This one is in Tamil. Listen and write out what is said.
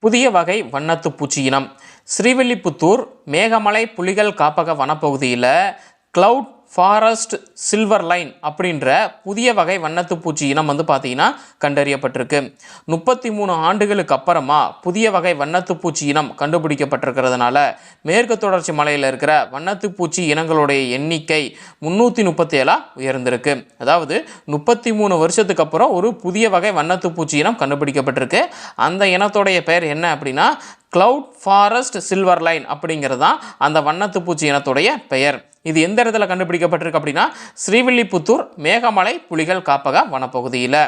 புதிய வகை வண்ணத்து பூச்சி இனம். ஸ்ரீவில்லிபுத்தூர் மேகமலை புலிகள் காப்பக வனப்பகுதியில் கிளவுட் ஃபாரஸ்ட் சில்வர் லைன் அப்படின்ற புதிய வகை வண்ணத்து பூச்சி இனம் வந்து பார்த்தீங்கன்னா கண்டறியப்பட்டிருக்கு. முப்பத்தி மூணு ஆண்டுகளுக்கு அப்புறமா புதிய வகை வண்ணத்து பூச்சி இனம் கண்டுபிடிக்கப்பட்டிருக்கிறதுனால மேற்கு தொடர்ச்சி மலையில் இருக்கிற வண்ணத்து பூச்சி இனங்களுடைய எண்ணிக்கை முந்நூற்றி முப்பத்தி ஏழாக உயர்ந்திருக்கு. அதாவது முப்பத்தி மூணு வருஷத்துக்கு அப்புறம் ஒரு புதிய வகை வண்ணத்து பூச்சி இனம் கண்டுபிடிக்கப்பட்டிருக்கு. அந்த இனத்தோடைய பெயர் என்ன அப்படின்னா கிளவுட் ஃபாரஸ்ட் சில்வர் லைன் அப்படிங்கிறது தான் அந்த வண்ணத்து பூச்சி இனத்துடைய பெயர். இது எந்த இடத்துல கண்டுபிடிக்கப்பட்டிருக்கு அப்படின்னா ஸ்ரீவில்லிபுத்தூர் மேகமலை புலிகள் காப்பக வனப்பகுதியில்.